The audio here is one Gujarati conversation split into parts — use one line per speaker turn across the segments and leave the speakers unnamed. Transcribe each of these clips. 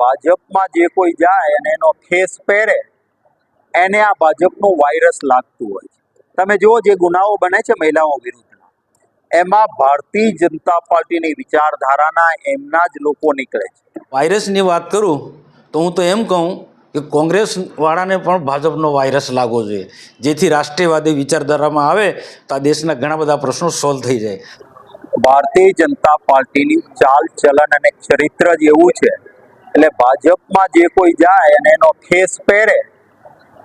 ભાજપમાં જે કોઈ જાય અને એનો ખેસ પહેરે એને આ ભાજપનું વાયરસ લાગતું હોય છે. તમે જુઓ જે ગુનાઓ બને છે મહિલાઓ વિરુદ્ધના. એમાં ભારતીય જનતા પાર્ટીની વિચારધારાના એમના જ લોકો નીકળે છે.
વાયરસની વાત કરું તો હું તો એમ કહું કે કોંગ્રેસવાળાને પણ ભાજપનો વાયરસ લાગવો જોઈએ. જેથી રાષ્ટ્રીયવાદી વિચારધારામાં આવે તો આ દેશના ઘણા બધા પ્રશ્નો સોલ્વ થઈ જાય.
ભારતીય જનતા પાર્ટીની ચાલ ચલન અને ચરિત્ર જ એવું છે એટલે ભાજપમાં જે કોઈ જાય અને એનો ખેસ પહેરે,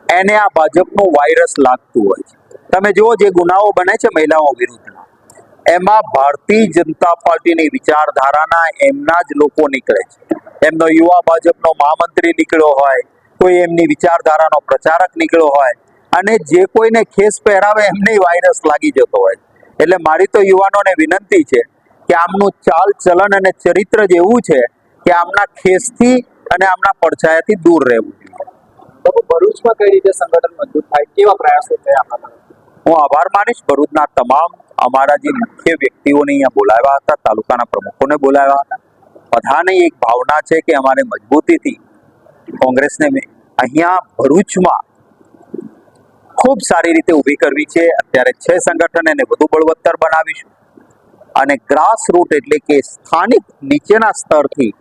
એને આ ભાજપનું વાયરસ લાગતું હોય છે. તમે જુઓ જે ગુનાઓ બને છે મહિલાઓ વિરુદ્ધના, એમાં ભારતીય જનતા પાર્ટીની વિચારધારાના એમના જ લોકો નીકળે છે. એમનો યુવા ભાજપનો મહામંત્રી નીકળ્યો હોય, કોઈ એમની વિચારધારાનો પ્રચારક નીકળ્યો હોય, અને જે કોઈને ખેસ પહેરાવે એમને વાયરસ લાગી જતો હોય એટલે મારી તો યુવાનોને વિનંતી છે કે આમનું ચાલ ચલન અને ચરિત્ર જ એવું છે કે આમના ખેસથી અને આમના પડછાયાથી દૂર રહેવું. જોઈએ
ભરૂચમાં કઈ રીતે સંગઠન મજબૂત થાય કેવા પ્રયાસો થયા
હું આભાર માનીશ. ભરૂચના તમામ અમારા જે મુખ્ય વ્યક્તિઓને અહીંયા બોલાવ્યા હતા તાલુકાના પ્રમુખોને બોલાવ્યા હતા. બધાની એક ભાવના છે કે અમારે મજબૂતીથી કોંગ્રેસને અહીંયા ભરૂચમાં ખૂબ સારી રીતે ઊભી કરવી છે. અત્યારે છે સંગઠન એને વધુ બળવત્તર બનાવીશું. અને ગ્રાસ રૂટ એટલે કે સ્થાનિક નીચેના સ્તરથી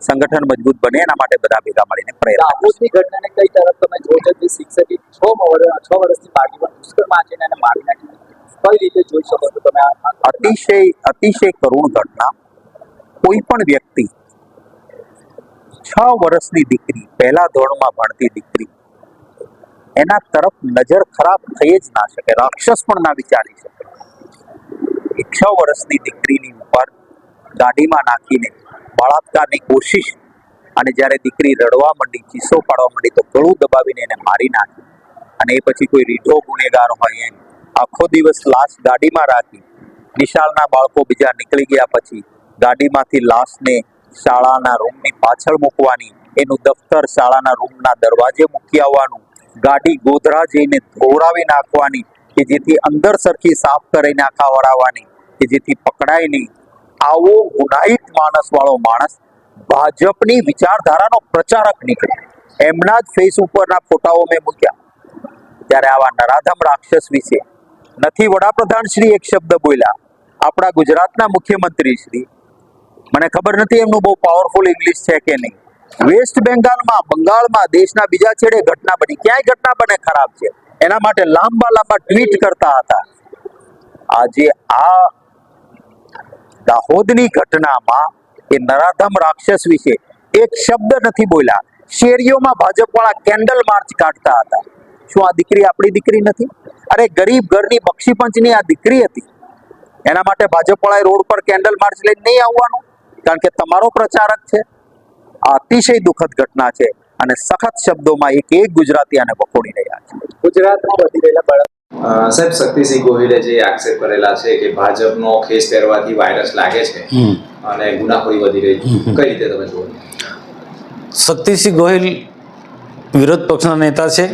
સંગઠન મજબૂત બને એના માટે બધા ભેગા મળીને પ્રયત્ન
ઘટનાને કઈ તરફ તમે જોવો છો શિક્ષકે છ વર્ષ છ વર્ષની બાળકી દુષ્કર્મ આચરીને એને મારી નાખી કઈ રીતે જોઈ શકો છો તમે?
અતિશય અતિશય કરુણ ઘટના કોઈ પણ વ્યક્તિ છ વર્ષની દીકરી પહેલા ધોરણમાં ભણતી દીકરી એના તરફ નજર ખરાબ થઈ જ ના શકે રાક્ષસ પણ ના વિચારી શકે છ વર્ષની દીકરીની ઉપર ગાડીમાં નાખીને બળાત્કારની કોશિશ અને જ્યારે દીકરી રડવા માંડી, ચીસો પાડવા માંડી, તો ગળું દબાવીને એને મારી નાખી. અને એ પછી કોઈ રીઢો ગુનેગાર હોય એમ, આખો દિવસ લાશ ગાડીમાં રાખી નિશાળના બાળકો બીજા નીકળી ગયા પછી ગાડીમાંથી લાશને શાળાના રૂમની પાછળ મૂકવાની, એનું દફતર શાળાના રૂમના દરવાજે મૂકી આવવાનું, ગાડી ગોધરા જઈને ધોવરાવી નાખવાની, કે જેથી અંદર સરખી સાફ કરીને આખા વળાવવાની કે જેથી પકડાય નહીં. આવો ગુનાહિત માણસ વાળો માણસ ભાજપની વિચારધારાનો પ્રચારક નીકળે. એમના જ ફેસ ઉપરના ફોટાઓ મેં મૂક્યા. ત્યારે આવા નરાધમ રાક્ષસ વિશે નથી વડાપ્રધાન શ્રી એક શબ્દ બોલ્યા. આપણા ગુજરાતના મુખ્યમંત્રી શ્રી. મને ખબર નથી એમનું બહુ પાવરફુલ ઇંગ્લિશ છે કે નહીં. વેસ્ટ બેંગાલમાં બંગાળમાં, દેશના બીજા છેડે ઘટના બની. ક્યાંય ઘટના બને ખરાબ છે? એના માટે લાંબા લાંબા ટ્વીટ કરતા હતા. આજે આ દાહોદની ઘટનામાં એ નરાધમ રાક્ષસ વિશે એક શબ્દ નથી બોલ્યા. શેરીઓમાં ભાજપ વાળા કેન્ડલ માર્ચ કાઢતા હતા. શું આ દીકરી આપણી દીકરી નથી? અરે ગરીબ ઘરની બક્ષી પંચની આ દીકરી હતી. એના માટે ભાજપ વાળાએ રોડ પર કેન્ડલ માર્ચ લઈને નહીં આવવાનું? કારણ કે તમારો પ્રચારક છે. આ અતિશય દુઃખદ ઘટના છે અને સખત શબ્દોમાં એક એક ગુજરાતી આને વખોડી રહ્યા છે.
ગુજરાતમાં વધી રહેલા
સાહેબ શક્તિસિંહ ગોહિલે જે આક્ષેપ કરેલા છે કે ભાજપનો ખેસ પહેરવાથી વાયરસ લાગે છે અને ગુનાખોરી વધી રહી છે કઈ રીતે તમે જુઓ?
શક્તિસિંહ ગોહિલ વિરોધ પક્ષના નેતા છે.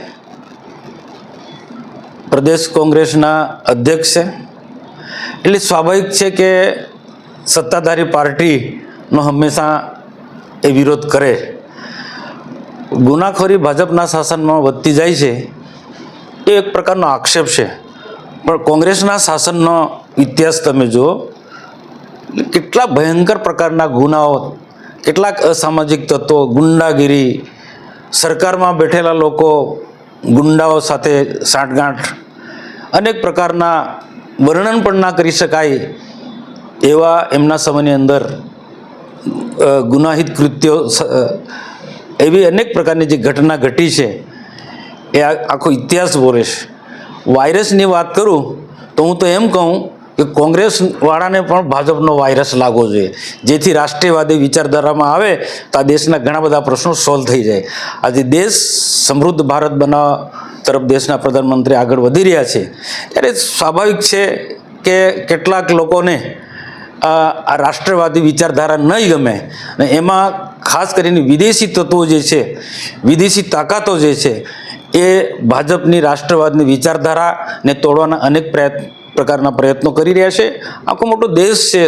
પ્રદેશ કોંગ્રેસના અધ્યક્ષ છે. એટલે સ્વાભાવિક છે કે સત્તાધારી પાર્ટીનો હંમેશા એ વિરોધ કરે. ગુનાખોરી ભાજપના શાસનમાં વધતી જાય છે. એ એક પ્રકારનો આક્ષેપ છે. પણ કોંગ્રેસના શાસનનો ઇતિહાસ તમે જુઓ, કેટલા ભયંકર પ્રકારના ગુનાઓ, કેટલાક અસામાજિક તત્વો, ગુંડાગીરી, સરકારમાં બેઠેલા લોકો ગુંડાઓ સાથે સાંઠગાંઠ, અનેક પ્રકારના વર્ણન પણ ના કરી શકાય એવા એમના સમયની અંદર ગુનાહિત કૃત્યો એવી અનેક પ્રકારની જે ઘટના ઘટી છે. એ આખો ઇતિહાસ બોલે વાયરસની વાત કરું, તો હું તો એમ કહું કે કોંગ્રેસવાળાને પણ ભાજપનો વાયરસ લાગવો જોઈએ. જેથી રાષ્ટ્રીયવાદી વિચારધારામાં આવે, તો આ દેશના ઘણા બધા પ્રશ્નો સોલ્વ થઈ જાય. આજે દેશ સમૃદ્ધ ભારત બનાવવા તરફ દેશના પ્રધાનમંત્રી આગળ વધી રહ્યા છે. ત્યારે સ્વાભાવિક છે કે કેટલાક લોકોને આ રાષ્ટ્રવાદી વિચારધારા નહીં ગમે. અને એમાં ખાસ કરીને વિદેશી તત્વો જે છે, વિદેશી તાકાતો જે છે એ ભાજપની રાષ્ટ્રવાદની વિચારધારાને તોડવાના અનેક પ્રયત્ન પ્રકારના પ્રયત્નો કરી રહ્યા છે. આખો મોટો દેશ છે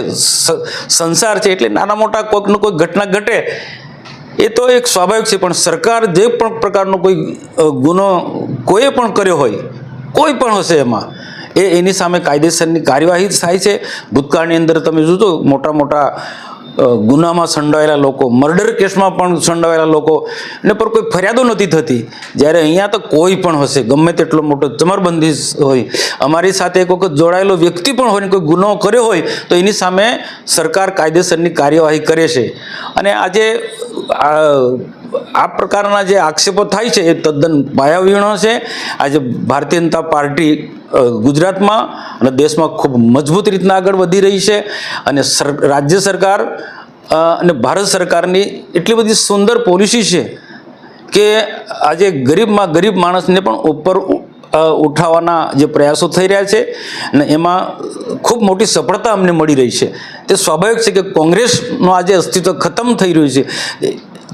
સંસાર છે, એટલે નાના મોટા કોઈકનો કોઈ ઘટના ઘટે, એ તો એક સ્વાભાવિક છે, પણ સરકાર જે પણ પ્રકારનો કોઈ ગુનો કોઈએ પણ કર્યો હોય, કોઈ પણ હશે એમાં, એ એની સામે કાયદેસરની કાર્યવાહી થાય છે. ભૂતકાળની અંદર તમે જોજો, મોટા મોટા ગુનામાં સંડોવાયેલા લોકો, મર્ડર કેસમાં પણ સંડોવાયેલા લોકો, એને પર કોઈ ફરિયાદો નથી થતી. જ્યારે અહીંયા તો કોઈ પણ હશે, ગમે તેટલો મોટો ચમરબંધી હોય, અમારી સાથે એક વખત જોડાયેલો વ્યક્તિ પણ હોય ને કોઈ ગુનો કર્યો હોય, તો એની સામે સરકાર કાયદેસરની કાર્યવાહી કરે છે. અને આજે આ પ્રકારના જે આક્ષેપો થાય છે, એ તદ્દન પાયાવિહોણો છે. આજે ભારતીય જનતા પાર્ટી ગુજરાતમાં અને દેશમાં ખૂબ મજબૂત રીતના આગળ વધી રહી છે અને રાજ્ય સરકાર અને ભારત સરકારની એટલી બધી સુંદર પોલિસી છે કે આજે ગરીબમાં ગરીબ માણસને પણ ઉપર ઉઠાવવાના જે પ્રયાસો થઈ રહ્યા છે અને એમાં ખૂબ મોટી સફળતા અમને મળી રહી છે. તે સ્વાભાવિક છે કે કોંગ્રેસનું આજે અસ્તિત્વ ખતમ થઈ રહ્યું છે.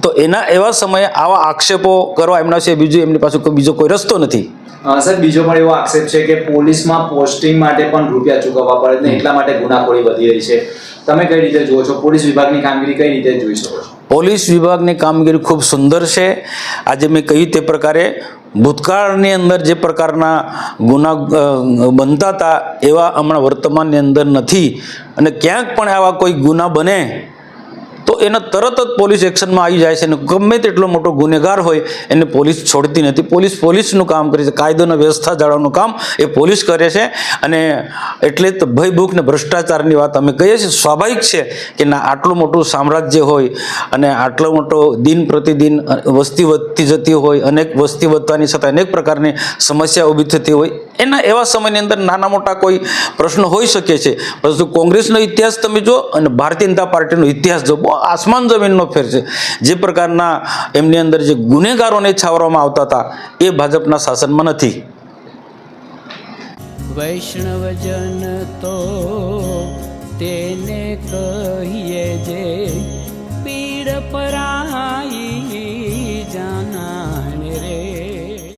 તો એના એવા સમયે આવા આક્ષેપો કરવા એમના છે, બીજું એમની પાસે કોઈ, બીજો કોઈ રસ્તો નથી.
સર બીજો પણ એવો આક્ષેપ છે કે પોલીસમાં પોસ્ટિંગ માટે પણ રૂપિયા ચૂકવવા પડે ને એટલા માટે ગુનાખોરી વધી રહી છે. તમે કઈ રીતે જુઓ છો? પોલીસ વિભાગની કામગીરી કઈ રીતે જોઈ શકો છો?
પોલીસ વિભાગની કામગીરી ખૂબ સુંદર છે. આજે મેં કહ્યું તે પ્રકારે ભૂતકાળની અંદર જે પ્રકારના ગુના બનતા હતા એવા હમણાં વર્તમાનની અંદર નથી. અને ક્યાંક પણ આવા કોઈ ગુના બને તો એને તરત જ પોલીસ એક્શનમાં આવી જાય છે અને ગમે તેટલો મોટો ગુનેગાર હોય, એને પોલીસ છોડતી નથી. પોલીસ પોલીસનું કામ કરે છે. કાયદોના વ્યવસ્થા જાળવવાનું કામ એ પોલીસ કરે છે અને એટલે જ ભયભૂખ ને ભ્રષ્ટાચારની વાત અમે કહીએ છીએ. સ્વાભાવિક છે કે ના, આટલું મોટું સામ્રાજ્ય હોય અને આટલો મોટો દિન પ્રતિદિન વસ્તી વધતી જતી હોય, અનેક વસ્તી વધવાની સાથે અનેક પ્રકારની સમસ્યા ઊભી થતી હોય, એના એવા સમયની અંદર નાના મોટા કોઈ પ્રશ્નો હોઈ શકે છે. પરંતુ કોંગ્રેસનો ઇતિહાસ તમે જો અને ભારતીય જનતા પાર્ટીનો ઇતિહાસ જો આસમાન જમીનનો ફેર છે. જે પ્રકારના એમની અંદર જે ગુનેગારોને છાવરવામાં આવતા હતા, એ ભાજપના શાસનમાં નથી.
વૈષ્ણવજન તો તેને કહીએ જે પીડ પર